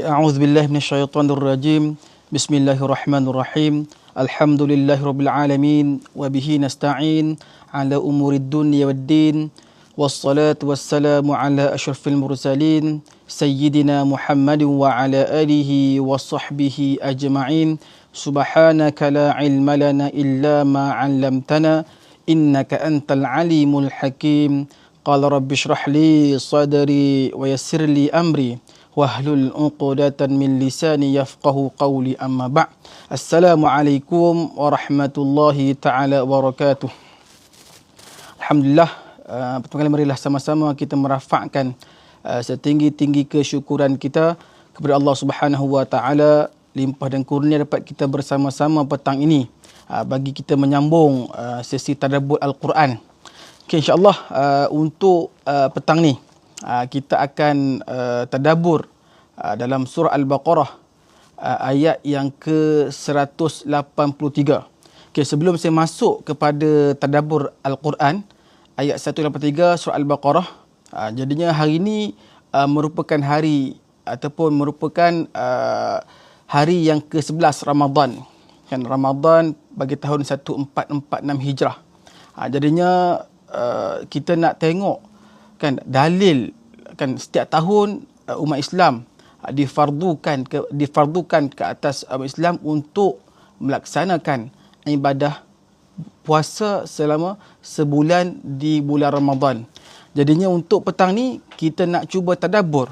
أعوذ بالله من الشيطان الرجيم. بسم الله الرحمن الرحيم. الحمد لله رب العالمين وبه نستعين على أمور الدنيا والدين والصلاة والسلام على أشرف المرسلين سيدنا محمد وعلى آله وصحبه أجمعين. سبحانك لا علم لنا إلا ما علمتنا إنك أنت العليم الحكيم. قال رب اشرح لي صدري ويسر لي أمري. Wahlul 'uqdatan min lisani yafqahu qawli amma ba' Assalamualaikum warahmatullahi taala wabarakatuh Alhamdulillah uh, pertama kali marilah sama-sama kita merafakkan uh, setinggi-tinggi kesyukuran kita kepada Allah Subhanahu wa taala. Limpah dan kurnia dapat kita bersama-sama petang ini uh, bagi kita menyambung uh, sesi tadabbur al-Quran. Okay, insyaAllah uh, untuk uh, petang ni uh, kita akan uh, tadabur uh, dalam surah Al-Baqarah uh, ayat yang ke-183. Okay, sebelum saya masuk kepada tadabur Al-Quran, ayat 183 surah Al-Baqarah, uh, jadinya hari ini uh, merupakan hari ataupun merupakan uh, hari yang ke-11 Ramadan. Kan Ramadan bagi tahun 1446 Hijrah. Uh, jadinya Uh, kita nak tengok kan dalil kan setiap tahun uh, umat Islam uh, difardukan ke difardukan ke atas umat Islam untuk melaksanakan ibadah puasa selama sebulan di bulan Ramadan. Jadinya untuk petang ni kita nak cuba tadabbur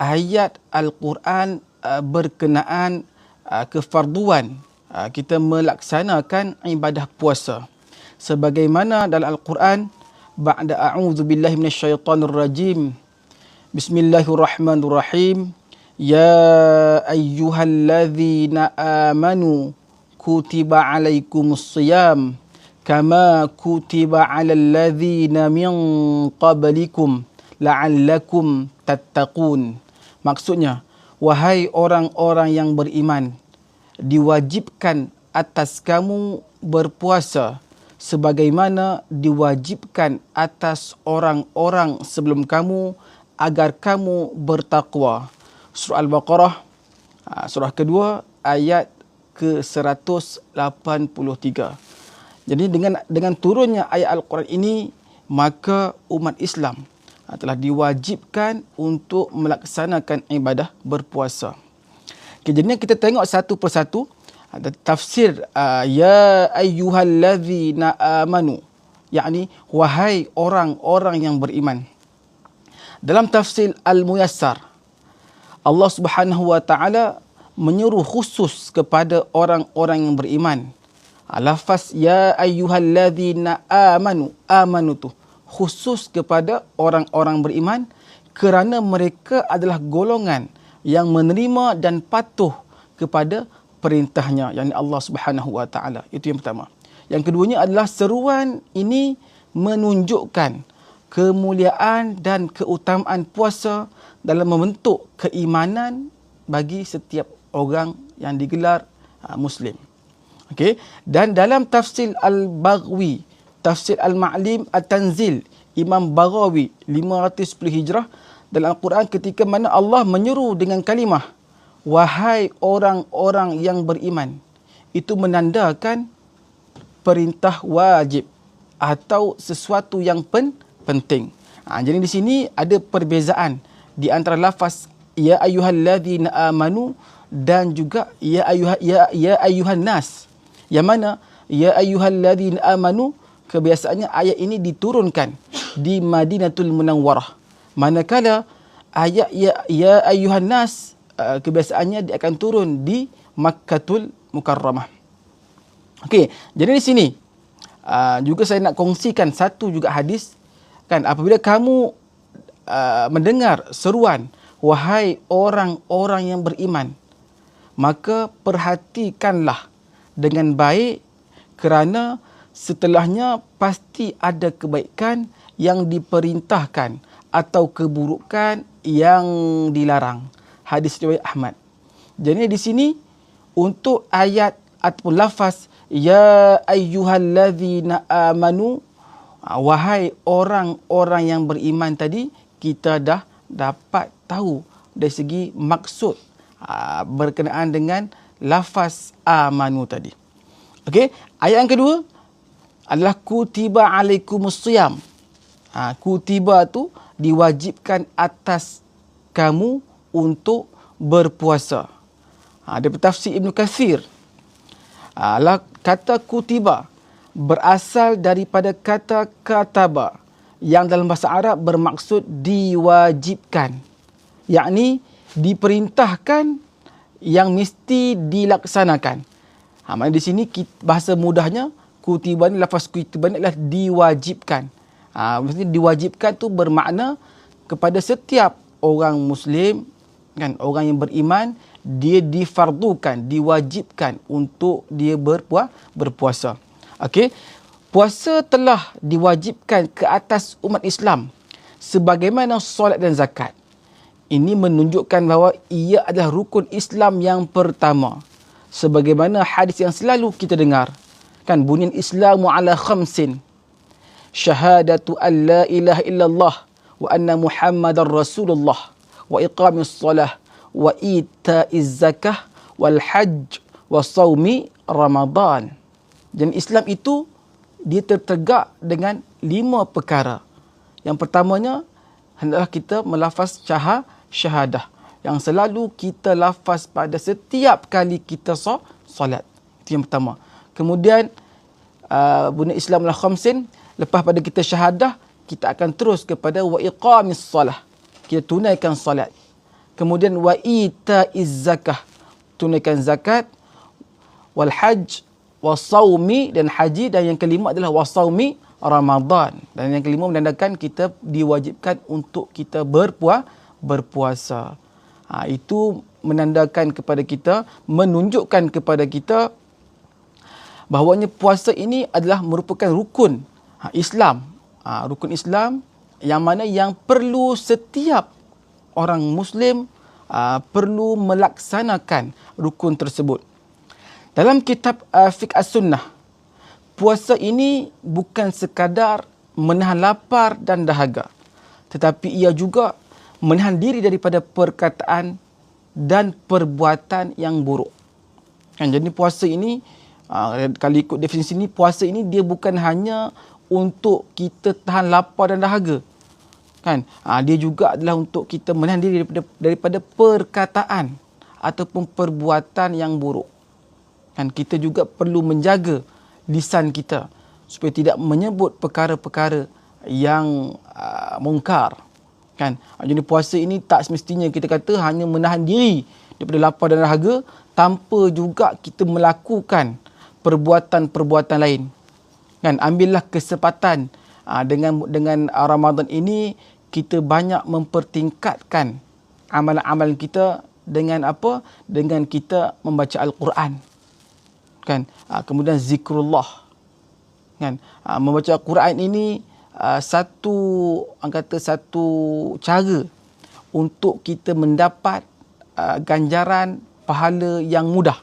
ayat al-Quran uh, berkenaan uh, kefarduan uh, kita melaksanakan ibadah puasa sebagaimana dalam al-Quran ba'da a'udzu billahi minasyaitonir rajim Bismillahirrahmanirrahim. Ya ayyuhalladzina amanu kutiba alaikumus siyam kama kutiba alal ladzina min qablikum la'allakum tattaqun. Maksudnya wahai orang-orang yang beriman diwajibkan atas kamu berpuasa sebagaimana diwajibkan atas orang-orang sebelum kamu agar kamu bertakwa. Surah Al-Baqarah ha, surah kedua ayat ke-183. Jadi dengan dengan turunnya ayat Al-Quran ini maka umat Islam ha, telah diwajibkan untuk melaksanakan ibadah berpuasa. Okay, jadi kita tengok satu persatu tafsir uh, ya ayyuhallazina amanu. Yakni wahai orang-orang yang beriman. Dalam tafsir al-muyassar Allah Subhanahu wa taala menyuruh khusus kepada orang-orang yang beriman. Lafaz ya ayyuhallazina amanu. Amanu tu khusus kepada orang-orang beriman kerana mereka adalah golongan yang menerima dan patuh kepada perintahnya yang Allah Subhanahu wa taala. Itu yang pertama. Yang keduanya adalah seruan ini menunjukkan kemuliaan dan keutamaan puasa dalam membentuk keimanan bagi setiap orang yang digelar uh, muslim. Okey? Dan dalam tafsir al-Baghawi tafsir al-Ma'lim at-Tanzil Imam Baghawi 510 Hijrah dalam Al-Quran ketika mana Allah menyeru dengan kalimah wahai orang-orang yang beriman itu menandakan perintah wajib atau sesuatu yang pen penting. Ha, jadi di sini ada perbezaan di antara lafaz ya ayyuhalladzina amanu dan juga ya ayyuha ya ya ayyuhan nas. Yang mana ya ayyuhalladzina amanu kebiasaannya ayat ini diturunkan di Madinatul Munawwarah. Manakala ayat ya ya ayyuhan nas Uh, kebiasaannya dia akan turun di Makkatul Mukarramah. Okey, jadi di sini uh, juga saya nak kongsikan satu juga hadis kan apabila kamu uh, mendengar seruan wahai orang-orang yang beriman maka perhatikanlah dengan baik kerana setelahnya pasti ada kebaikan yang diperintahkan atau keburukan yang dilarang hadis riwayat Ahmad. Jadi di sini untuk ayat ataupun lafaz ya ayyuhallazina amanu ah, wahai orang-orang yang beriman tadi kita dah dapat tahu dari segi maksud uh, berkenaan dengan lafaz amanu tadi. Okey, ayat yang kedua adalah kutiba alaikumus siyam. Ha, kutiba tu diwajibkan atas kamu untuk berpuasa. Ha, ada tafsir Ibn Kathir. Ha, kata kutiba berasal daripada kata kataba yang dalam bahasa Arab bermaksud diwajibkan. Yakni diperintahkan yang mesti dilaksanakan. Ha, di sini bahasa mudahnya kutiba ni lafaz kutiba ni adalah diwajibkan. Ha, maksudnya diwajibkan tu bermakna kepada setiap orang muslim kan orang yang beriman dia difardukan diwajibkan untuk dia berpuas berpuasa. Okey. Puasa telah diwajibkan ke atas umat Islam sebagaimana solat dan zakat. Ini menunjukkan bahawa ia adalah rukun Islam yang pertama. Sebagaimana hadis yang selalu kita dengar kan bunyian Islamu ala khamsin syahadatu an la ilaha illallah wa anna muhammadar rasulullah wa iqamis salah wa ita'iz zakah wal hajj wa saumi ramadan dan Islam itu dia tertegak dengan lima perkara yang pertamanya hendaklah kita melafaz syahah syahadah yang selalu kita lafaz pada setiap kali kita solat itu yang pertama Kemudian uh, bunyi Islam lah khamsin. Lepas pada kita syahadah, kita akan terus kepada wa iqamis salah. Kita tunaikan salat. Kemudian wa ita'iz zakah. Tunaikan zakat. Wal hajj. Wa dan haji. Dan yang kelima adalah wa sawmi Ramadan. Dan yang kelima menandakan kita diwajibkan untuk kita berpuas, berpuasa. Ha, itu menandakan kepada kita, menunjukkan kepada kita bahawanya puasa ini adalah merupakan rukun ha, Islam. Ha, rukun Islam yang mana yang perlu setiap orang Muslim ha, perlu melaksanakan rukun tersebut. Dalam kitab uh, Fiqh As-Sunnah, puasa ini bukan sekadar menahan lapar dan dahaga. Tetapi ia juga menahan diri daripada perkataan dan perbuatan yang buruk. Kan, jadi puasa ini Ha, kalau ikut definisi ini, puasa ini dia bukan hanya untuk kita tahan lapar dan dahaga. Kan? Ha, dia juga adalah untuk kita menahan diri daripada, daripada perkataan ataupun perbuatan yang buruk. Kan? Kita juga perlu menjaga lisan kita supaya tidak menyebut perkara-perkara yang uh, mungkar. Kan? Ha, jadi puasa ini tak semestinya kita kata hanya menahan diri daripada lapar dan dahaga tanpa juga kita melakukan perbuatan-perbuatan lain. Kan ambillah kesempatan ah, dengan dengan Ramadan ini kita banyak mempertingkatkan amalan-amalan kita dengan apa? Dengan kita membaca Al-Quran. Kan? Ah, kemudian zikrullah. Kan? Ah, membaca Al-Quran ini satu kata satu cara untuk kita mendapat ganjaran pahala yang mudah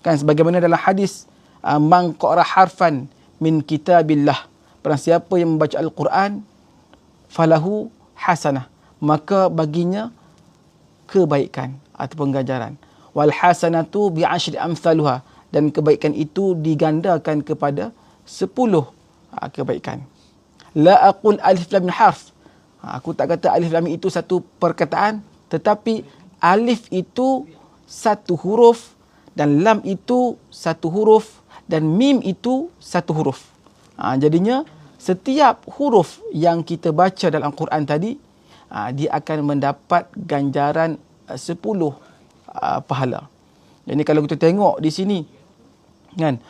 kan sebagaimana dalam hadis man qara harfan min kitabillah barang siapa yang membaca al-Quran falahu hasanah. Maka baginya kebaikan ataupun ganjaran. Wal hasanatu bi asyri amsaluha. Dan kebaikan itu digandakan kepada 10 uh, kebaikan. La aqul alif lam harf. Uh, aku tak kata alif lam itu satu perkataan tetapi alif itu satu huruf dan lam itu satu huruf dan mim itu satu huruf. Ha, jadinya setiap huruf yang kita baca dalam Al-Quran tadi ha, dia akan mendapat ganjaran uh, sepuluh uh, pahala. Jadi kalau kita tengok di sini kan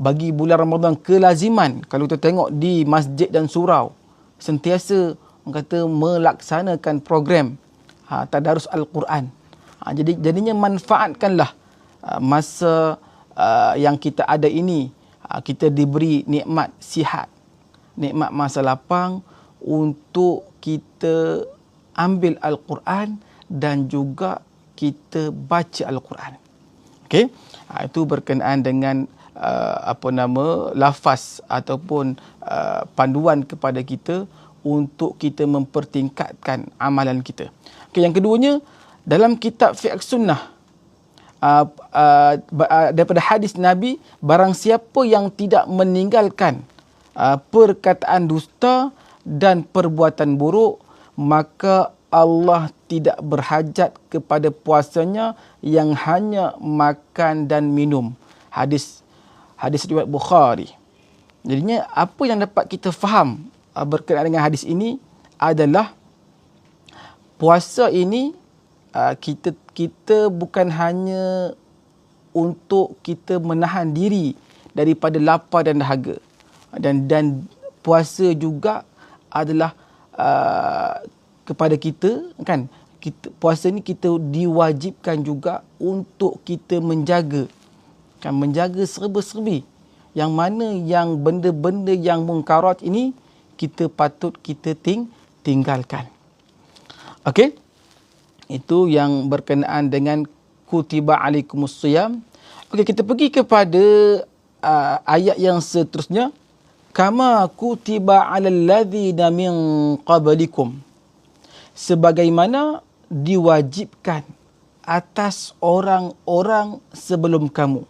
bagi bulan Ramadan kelaziman kalau kita tengok di masjid dan surau sentiasa kata melaksanakan program ha, tadarus Al-Quran. Ha, jadi jadinya manfaatkanlah Uh, masa uh, yang kita ada ini uh, kita diberi nikmat sihat nikmat masa lapang untuk kita ambil al-Quran dan juga kita baca al-Quran okey uh, itu berkenaan dengan uh, apa nama lafaz ataupun uh, panduan kepada kita untuk kita mempertingkatkan amalan kita. Okay, yang keduanya dalam kitab fiqh sunnah uh, uh, uh, daripada hadis Nabi barang siapa yang tidak meninggalkan uh, perkataan dusta dan perbuatan buruk maka Allah tidak berhajat kepada puasanya yang hanya makan dan minum. Hadis hadis riwayat Bukhari. Jadinya apa yang dapat kita faham uh, berkenaan dengan hadis ini adalah puasa ini uh, kita kita bukan hanya untuk kita menahan diri daripada lapar dan dahaga dan dan puasa juga adalah uh, kepada kita kan? Kita puasa ni kita diwajibkan juga untuk kita menjaga. Kan? Menjaga serba-serbi. Yang mana yang benda-benda yang mungkarat ini kita patut kita ting tinggalkan. Okey? Itu yang berkenaan dengan kutiba alaikumus siyam. Okey kita pergi kepada uh, ayat yang seterusnya kama kutiba alal ladzina min qablikum sebagaimana diwajibkan atas orang-orang sebelum kamu.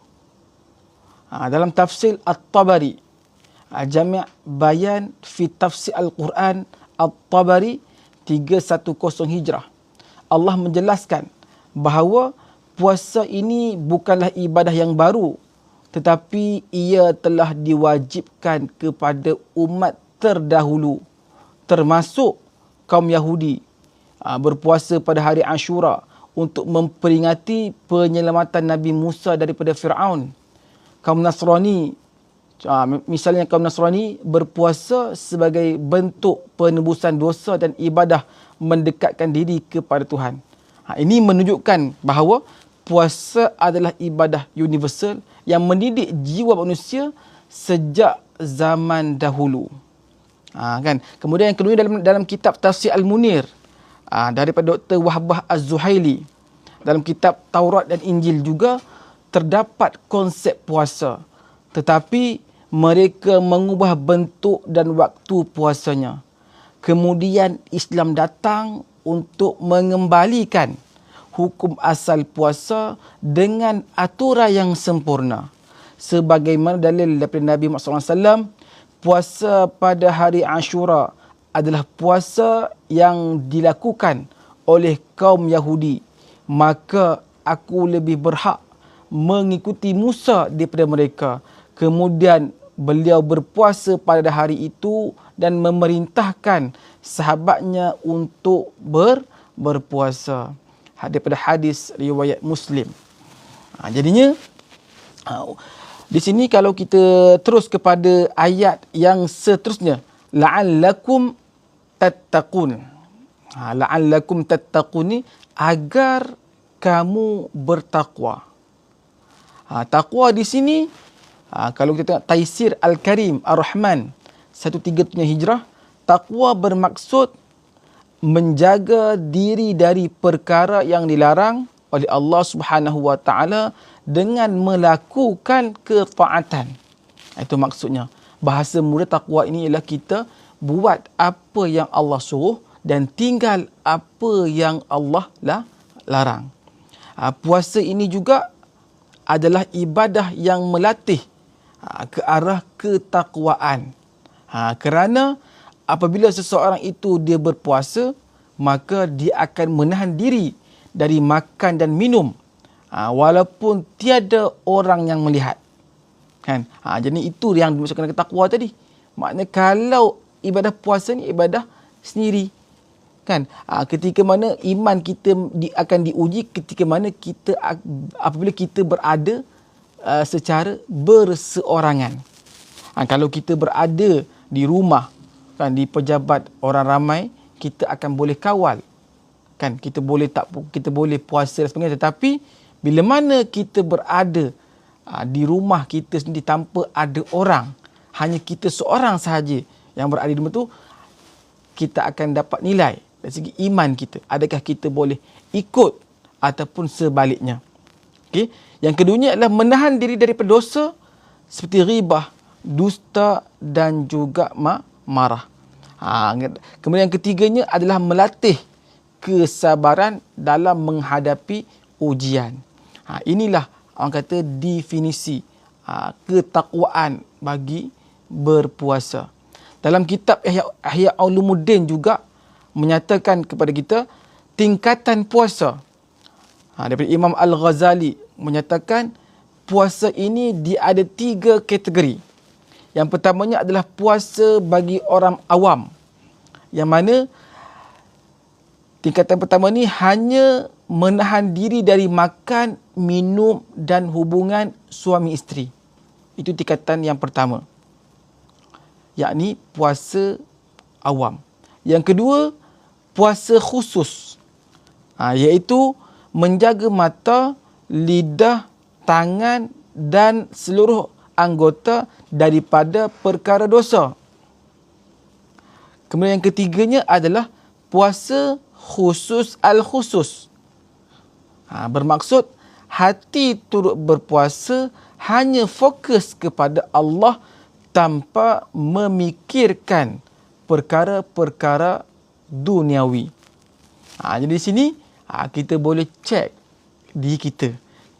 Ha, dalam tafsir At-Tabari, ha, Jami' Bayan fi Tafsir Al-Quran At-Tabari 310 Hijrah. Allah menjelaskan bahawa puasa ini bukanlah ibadah yang baru tetapi ia telah diwajibkan kepada umat terdahulu termasuk kaum Yahudi Ah, berpuasa pada hari Ashura untuk memperingati penyelamatan Nabi Musa daripada Firaun. Kaum Nasrani ah, misalnya kaum Nasrani berpuasa sebagai bentuk penebusan dosa dan ibadah mendekatkan diri kepada Tuhan. Ha, ini menunjukkan bahawa puasa adalah ibadah universal yang mendidik jiwa manusia sejak zaman dahulu. Ha, kan? Kemudian yang kedua dalam dalam kitab Tafsir Al-Munir uh, daripada Dr. Wahbah Az-Zuhaili dalam kitab Taurat dan Injil juga terdapat konsep puasa tetapi mereka mengubah bentuk dan waktu puasanya kemudian Islam datang untuk mengembalikan hukum asal puasa dengan aturan yang sempurna. Sebagaimana dalil daripada Nabi Muhammad SAW puasa pada hari Ashura adalah puasa yang dilakukan oleh kaum Yahudi. Maka aku lebih berhak mengikuti Musa daripada mereka. Kemudian beliau berpuasa pada hari itu dan memerintahkan sahabatnya untuk ber, berpuasa daripada hadis riwayat Muslim ha, jadinya ha, di sini kalau kita terus kepada ayat yang seterusnya la'allakum tattaqun. Ha, la'allakum tattaqun ni agar kamu bertakwa. Ha, takwa di sini ha, kalau kita tengok Taisir Al-Karim Ar-Rahman 137 Hijrah, takwa bermaksud menjaga diri dari perkara yang dilarang oleh Allah Subhanahu wa taala dengan melakukan ketaatan. Itu maksudnya. Bahasa mudah takwa ini ialah kita buat apa yang Allah suruh dan tinggal apa yang Allah lah larang. Ha, puasa ini juga adalah ibadah yang melatih ha, ke arah ketakwaan. Ha, kerana apabila seseorang itu dia berpuasa, maka dia akan menahan diri dari makan dan minum ha, walaupun tiada orang yang melihat. Kan? Ha, jadi itu yang dimaksudkan dengan takwa tadi. Maknanya kalau ibadah puasa ni ibadah sendiri kan ha, ketika mana iman kita di, akan diuji ketika mana kita apabila kita berada uh, secara berseorangan ha, kalau kita berada di rumah kan di pejabat orang ramai kita akan boleh kawal. Kan kita boleh tak kita boleh puasa dan sebagainya. Tetapi bila mana kita berada uh, di rumah kita sendiri tanpa ada orang hanya kita seorang sahaja yang berada di rumah tu kita akan dapat nilai dari segi iman kita. Adakah kita boleh ikut ataupun sebaliknya? Okey. Yang keduanya adalah menahan diri daripada dosa seperti ribah dusta dan juga ma marah Ha, kemudian yang ketiganya adalah melatih kesabaran dalam menghadapi ujian. Ha, inilah orang kata definisi ha, ketakwaan bagi berpuasa. Dalam kitab Ihya, Ihya Ulumuddin juga menyatakan kepada kita tingkatan puasa. Ha, daripada Imam Al-Ghazali menyatakan puasa ini dia ada tiga kategori. Yang pertamanya adalah puasa bagi orang awam. Yang mana tingkatan pertama ni hanya menahan diri dari makan, minum dan hubungan suami isteri. Itu tingkatan yang pertama. Yakni puasa awam. Yang kedua, puasa khusus. Ha, iaitu menjaga mata, lidah, tangan dan seluruh anggota daripada perkara dosa. Kemudian yang ketiganya adalah puasa khusus al-khusus. Ha, bermaksud hati turut berpuasa hanya fokus kepada Allah tanpa memikirkan perkara-perkara duniawi. Ha, jadi di sini ha, kita boleh cek diri kita.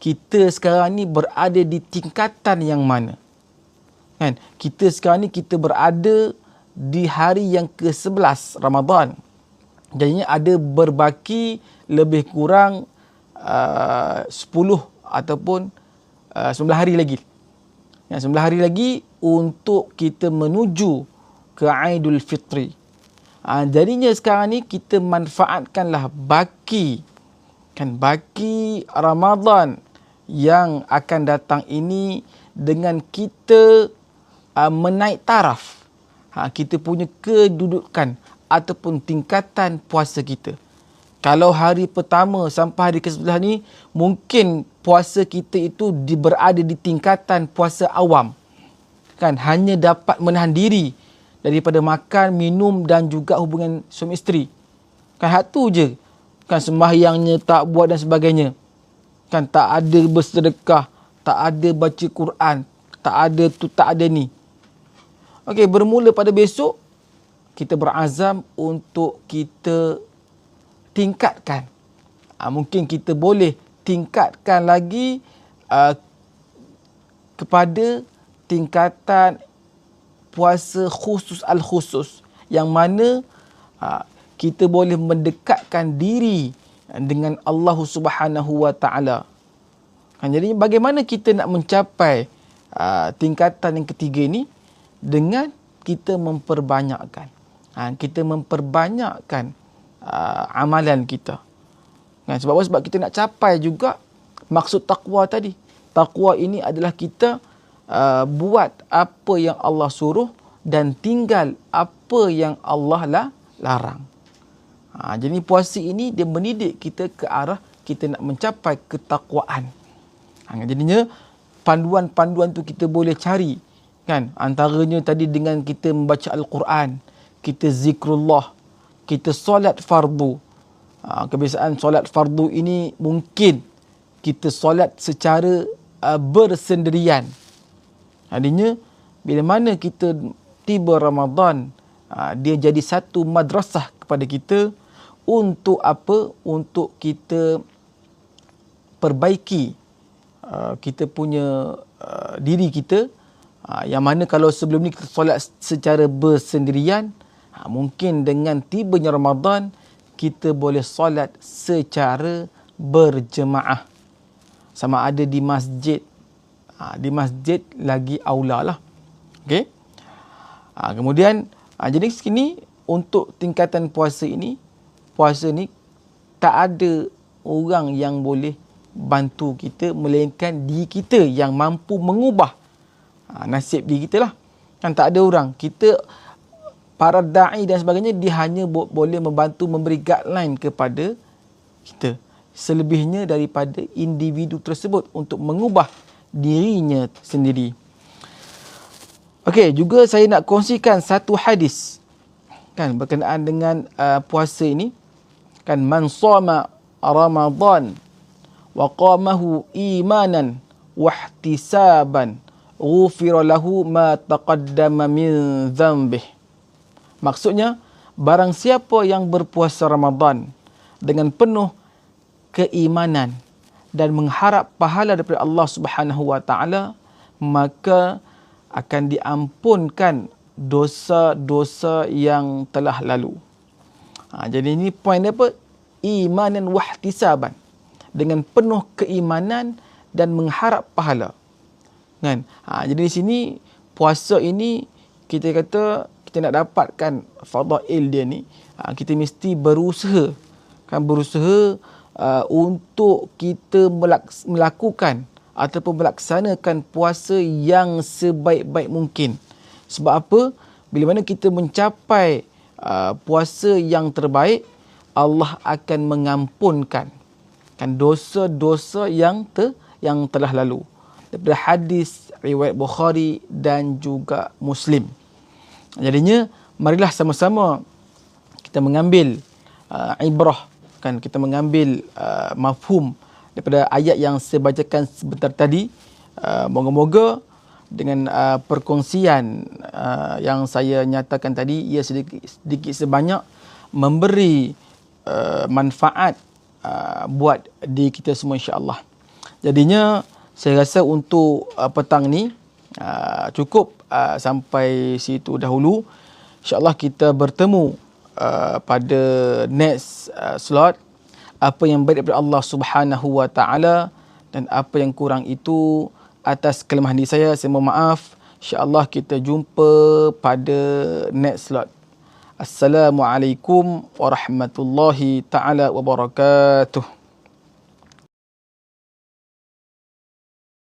Kita sekarang ni berada di tingkatan yang mana? Kan? Kita sekarang ni kita berada di hari yang ke-11 Ramadan. Jadinya ada berbaki lebih kurang uh, 10 ataupun uh, 19 hari lagi. Yang 19 hari lagi untuk kita menuju ke Aidul Fitri. Ha, jadinya sekarang ni kita manfaatkanlah baki kan baki Ramadan yang akan datang ini dengan kita uh, menaik taraf. Ha, kita punya kedudukan ataupun tingkatan puasa kita. Kalau hari pertama sampai hari ke-11 ni mungkin puasa kita itu di, berada di tingkatan puasa awam. Kan hanya dapat menahan diri daripada makan, minum dan juga hubungan suami isteri. Kan hak tu je. Kan sembahyangnya tak buat dan sebagainya. Kan tak ada bersedekah, tak ada baca Quran, tak ada tu, tak ada ni. Okey, bermula pada besok kita berazam untuk kita tingkatkan. Ha, mungkin kita boleh tingkatkan lagi uh, kepada tingkatan puasa khusus al-khusus yang mana ha, kita boleh mendekatkan diri dengan Allah Subhanahu wa taala. Kan jadi bagaimana kita nak mencapai uh, tingkatan yang ketiga ini dengan kita memperbanyakkan. Ha, kita memperbanyakkan uh, amalan kita. Kan sebab? Sebab kita nak capai juga maksud takwa tadi. Takwa ini adalah kita uh, buat apa yang Allah suruh dan tinggal apa yang Allah lah larang. Ha, jadi puasa ini dia mendidik kita ke arah kita nak mencapai ketakwaan. Ha, jadinya panduan-panduan tu kita boleh cari kan antaranya tadi dengan kita membaca al-Quran, kita zikrullah, kita solat fardu. Ha, kebiasaan solat fardu ini mungkin kita solat secara uh, bersendirian. Artinya bila mana kita tiba Ramadan, ha, dia jadi satu madrasah kepada kita untuk apa? Untuk kita perbaiki ha, kita punya ha, diri kita. Yang mana kalau sebelum ni kita solat secara bersendirian, mungkin dengan tibanya Ramadan, kita boleh solat secara berjemaah. Sama ada di masjid ha, di masjid lagi aula lah. Okey. Ha, kemudian ha, jadi sini untuk tingkatan puasa ini puasa ni tak ada orang yang boleh bantu kita melainkan diri kita yang mampu mengubah ha, nasib diri kita lah. Kan tak ada orang. Kita para dai dan sebagainya dia hanya boleh membantu memberi guideline kepada kita selebihnya daripada individu tersebut untuk mengubah dirinya sendiri. Okey, juga saya nak kongsikan satu hadis kan berkenaan dengan uh, puasa ini kan man shoma ramadan wa qamahu imanan wa ihtisaban ghufira lahu ma taqaddama min dhanbihi Maksudnya, barang siapa yang berpuasa Ramadan dengan penuh keimanan dan mengharap pahala daripada Allah Subhanahu wa taala, maka akan diampunkan dosa-dosa yang telah lalu. Ha, jadi ini poin dia apa? Imanan wahtisaban. Dengan penuh keimanan dan mengharap pahala. Kan? Ha, jadi di sini puasa ini kita kata kita nak dapatkan fadail dia ni ha, kita mesti berusaha kan berusaha uh, untuk kita melakukan ataupun melaksanakan puasa yang sebaik-baik mungkin sebab apa bila mana kita mencapai uh, puasa yang terbaik Allah akan mengampunkan kan dosa-dosa yang ter, yang telah lalu daripada hadis riwayat Bukhari dan juga Muslim. Jadinya marilah sama-sama kita mengambil uh, ibrah kan kita mengambil uh, mafhum daripada ayat yang saya bacakan sebentar tadi uh, moga-moga dengan uh, perkongsian uh, yang saya nyatakan tadi ia sedikit, sedikit sebanyak memberi uh, manfaat uh, buat di kita semua insya-Allah. Jadinya saya rasa untuk uh, petang ni uh, cukup uh, sampai situ dahulu. InsyaAllah kita bertemu uh, pada next uh, slot. Apa yang baik daripada Allah Subhanahu Wa Taala dan apa yang kurang itu atas kelemahan diri saya, saya mohon maaf. InsyaAllah kita jumpa pada next slot. Assalamualaikum warahmatullahi taala wabarakatuh.